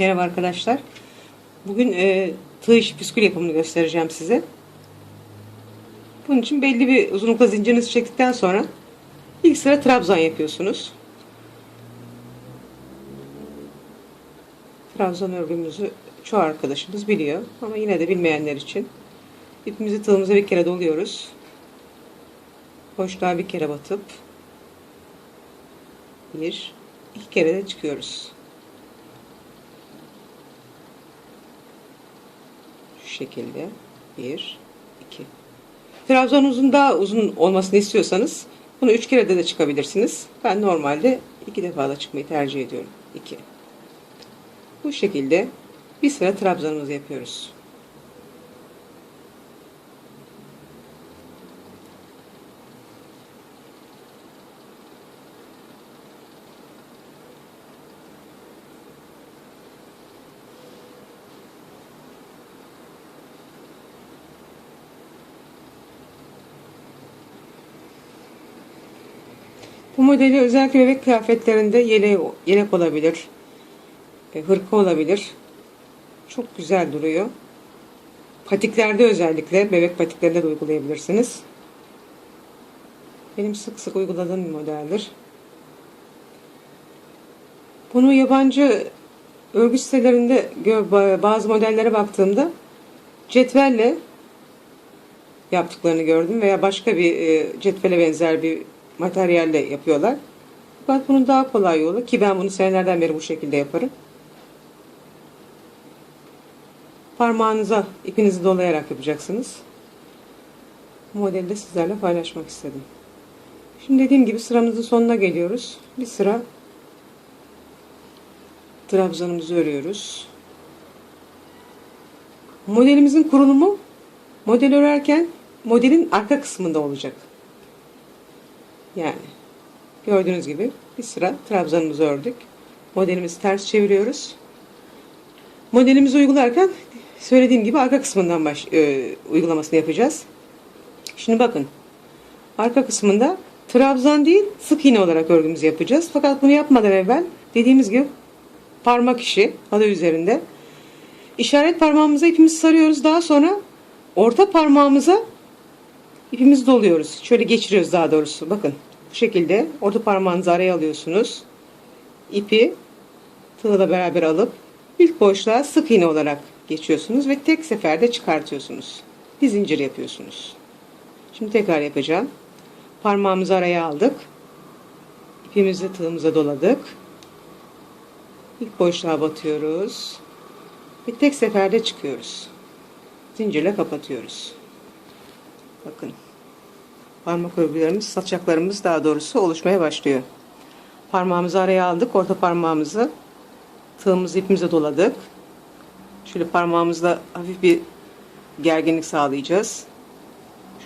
Merhaba arkadaşlar. Bugün e, tığ işi püskül yapımını göstereceğim size. Bunun için belli bir uzunlukta zincirinizi çektikten sonra ilk sıra trabzan yapıyorsunuz. Trabzan örgümüzü çoğu arkadaşımız biliyor ama yine de bilmeyenler için ipimizi tığımıza bir kere doluyoruz. Boşluğa bir kere batıp bir iki kere de çıkıyoruz. Şu şekilde. Bir, iki. Trabzan uzun daha uzun olmasını istiyorsanız bunu üç kere de, de çıkabilirsiniz. Ben normalde iki defa da çıkmayı tercih ediyorum. İki. Bu şekilde bir sıra trabzanımızı yapıyoruz. Bu modeli özellikle bebek kıyafetlerinde yele, yelek olabilir, e, hırka olabilir. Çok güzel duruyor. Patiklerde özellikle, bebek patiklerinde de uygulayabilirsiniz. Benim sık sık uyguladığım bir modeldir. Bunu yabancı örgü sitelerinde bazı modellere baktığımda cetvelle yaptıklarını gördüm veya başka bir e, cetvele benzer bir materyalle yapıyorlar. Fakat bunun daha kolay yolu ki ben bunu senelerden beri bu şekilde yaparım. Parmağınıza ipinizi dolayarak yapacaksınız. Bu modeli de sizlerle paylaşmak istedim. Şimdi dediğim gibi sıramızın sonuna geliyoruz. Bir sıra trabzanımızı örüyoruz. Modelimizin kurulumu model örerken modelin arka kısmında olacak. Yani gördüğünüz gibi bir sıra trabzanımızı ördük. Modelimizi ters çeviriyoruz. Modelimizi uygularken söylediğim gibi arka kısmından baş, e, uygulamasını yapacağız. Şimdi bakın. Arka kısmında trabzan değil sık iğne olarak örgümüzü yapacağız. Fakat bunu yapmadan evvel dediğimiz gibi parmak işi adı üzerinde. İşaret parmağımıza ipimizi sarıyoruz. Daha sonra orta parmağımıza ipimizi doluyoruz. Şöyle geçiriyoruz daha doğrusu. Bakın bu şekilde orta parmağınızı araya alıyorsunuz. İpi tığla beraber alıp ilk boşluğa sık iğne olarak geçiyorsunuz ve tek seferde çıkartıyorsunuz. Bir zincir yapıyorsunuz. Şimdi tekrar yapacağım. Parmağımızı araya aldık. İpimizi tığımıza doladık. İlk boşluğa batıyoruz. Ve tek seferde çıkıyoruz. Zincirle kapatıyoruz. Bakın. Parmak örgülerimiz, saçaklarımız daha doğrusu oluşmaya başlıyor. Parmağımızı araya aldık. Orta parmağımızı tığımızı ipimize doladık. Şöyle parmağımızla hafif bir gerginlik sağlayacağız.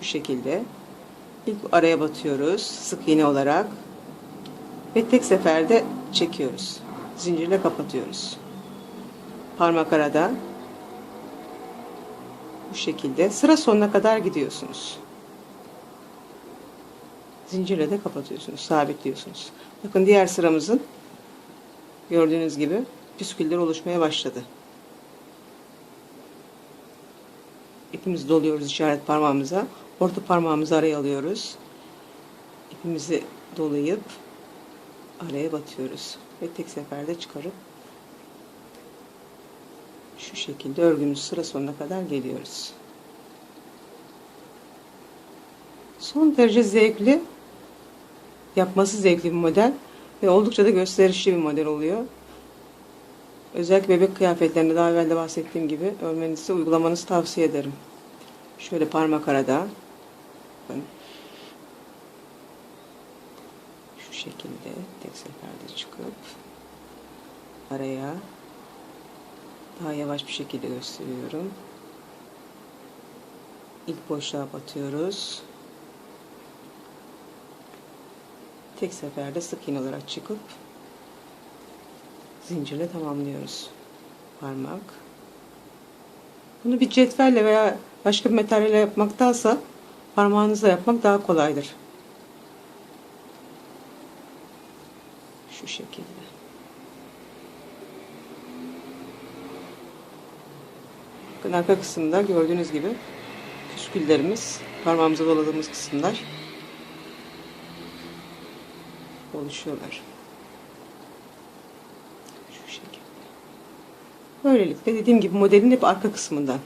Şu şekilde. İlk araya batıyoruz. Sık iğne olarak. Ve tek seferde çekiyoruz. Zincirle kapatıyoruz. Parmak arada. Bu şekilde sıra sonuna kadar gidiyorsunuz. Zincirle de kapatıyorsunuz, sabitliyorsunuz. Bakın diğer sıramızın gördüğünüz gibi püsküller oluşmaya başladı. İpimizi doluyoruz işaret parmağımıza. Orta parmağımızı araya alıyoruz. İpimizi dolayıp araya batıyoruz. Ve tek seferde çıkarıp şu şekilde örgümüz sıra sonuna kadar geliyoruz. Son derece zevkli, yapması zevkli bir model ve oldukça da gösterişli bir model oluyor. Özellikle bebek kıyafetlerinde daha evvel de bahsettiğim gibi örmenizi, uygulamanızı tavsiye ederim. Şöyle parmak arada. Şu şekilde tek seferde çıkıp araya daha yavaş bir şekilde gösteriyorum. İlk boşluğa batıyoruz. Tek seferde sık iğne olarak çıkıp zincirle tamamlıyoruz. Parmak. Bunu bir cetvelle veya başka bir materyalle yapmaktansa parmağınızla yapmak daha kolaydır. Şu şekilde. Bakın arka kısımda gördüğünüz gibi püsküllerimiz, parmağımıza doladığımız kısımlar oluşuyorlar. Şu şekilde. Böylelikle dediğim gibi modelin hep arka kısmından.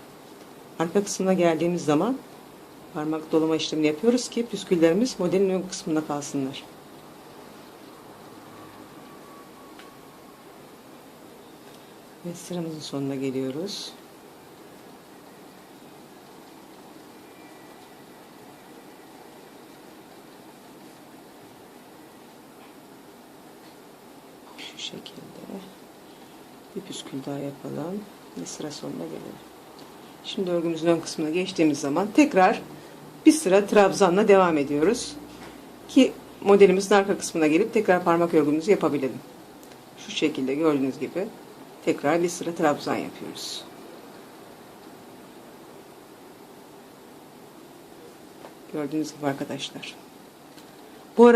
Arka kısmına geldiğimiz zaman parmak dolama işlemini yapıyoruz ki püsküllerimiz modelin ön kısmında kalsınlar. Ve sıramızın sonuna geliyoruz. Şu şekilde bir püskül daha yapalım ve sıra sonuna gelelim. Şimdi örgümüzün ön kısmına geçtiğimiz zaman tekrar bir sıra trabzanla devam ediyoruz. Ki modelimizin arka kısmına gelip tekrar parmak örgümüzü yapabilelim. Şu şekilde gördüğünüz gibi tekrar bir sıra trabzan yapıyoruz. Gördüğünüz gibi arkadaşlar.